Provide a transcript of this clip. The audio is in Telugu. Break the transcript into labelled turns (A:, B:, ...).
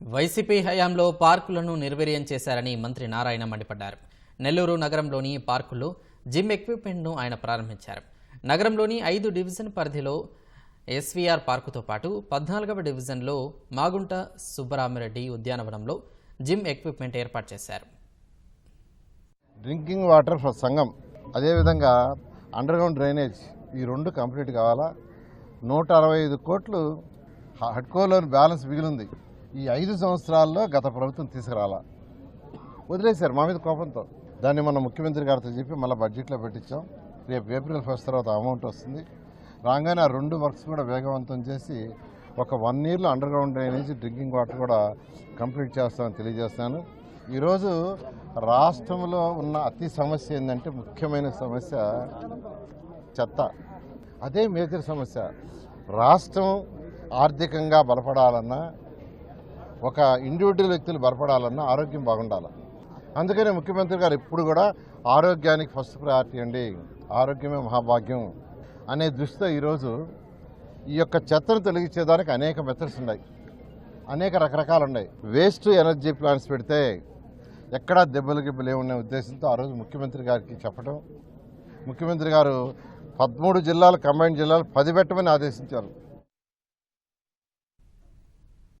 A: వైసీపీ హయాంలో పార్కులను నిర్వీర్యం చేశారని మంత్రి నారాయణ మండిపడ్డారు. నెల్లూరు నగరంలోని పార్కుల్లో జిమ్ ఎక్విప్మెంట్ను ఆయన ప్రారంభించారు. నగరంలోని ఐదు డివిజన్ పరిధిలో ఎస్వీఆర్ పార్కుతో పాటు పద్నాలుగవ డివిజన్లో మాగుంట సుబ్బరామిరెడ్డి ఉద్యానవనంలో జిమ్ ఎక్విప్మెంట్ ఏర్పాటు చేశారు.
B: డ్రింకింగ్ వాటర్ ఫర్ సంఘం అదేవిధంగా అండర్గ్రౌండ్ డ్రైనేజ్ ఈ రెండు కంప్లీట్ కావాలా? నూట అరవై ఐదు కోట్లు హడ్కోలోని బ్యాలెన్స్ మిగిలింది. ఈ ఐదు సంవత్సరాల్లో గత ప్రభుత్వం తీసుకురాలా? వదిలేశారు మా మీద కోపంతో. దాన్ని మన ముఖ్యమంత్రి గారితో చెప్పి మళ్ళీ బడ్జెట్లో పెట్టించాం. రేపు ఏప్రిల్ ఫస్ట్ తర్వాత అమౌంట్ వస్తుంది. రాగానే ఆ రెండు వర్క్స్ కూడా వేగవంతం చేసి ఒక వన్ ఇయర్లో underground drainage drinking water కూడా కంప్లీట్ చేస్తామని తెలియజేస్తాను ఈరోజు రాష్ట్రంలో ఉన్న అతి సమస్య ఏంటంటే ముఖ్యమైన సమస్య చెత్త. అదే మేజర్ సమస్య. రాష్ట్రం ఆర్థికంగా బలపడాలన్నా ఒక ఇండివిజువల్ వ్యక్తులు బలపడాలన్నా ఆరోగ్యం బాగుండాలి అందుకనే ముఖ్యమంత్రి గారు ఎప్పుడు కూడా ఆరోగ్యానికి ఫస్ట్ ప్రయారిటీ అండి. ఆరోగ్యమే మహాభాగ్యం అనే దృష్టితో ఈరోజు ఈ యొక్క చెత్తను తొలగించేదానికి అనేక మెథడ్స్ ఉన్నాయి. అనేక రకరకాలు ఉన్నాయి వేస్ట్ ఎనర్జీ ప్లాంట్స్ పెడితే ఎక్కడా దెబ్బలు గిబ్బలు ఏమున్న ఉద్దేశంతో ఆ రోజు ముఖ్యమంత్రి గారికి చెప్పడం ముఖ్యమంత్రి గారు పదమూడు జిల్లాలు కంబైన్ జిల్లాలు పది పెట్టమని ఆదేశించారు.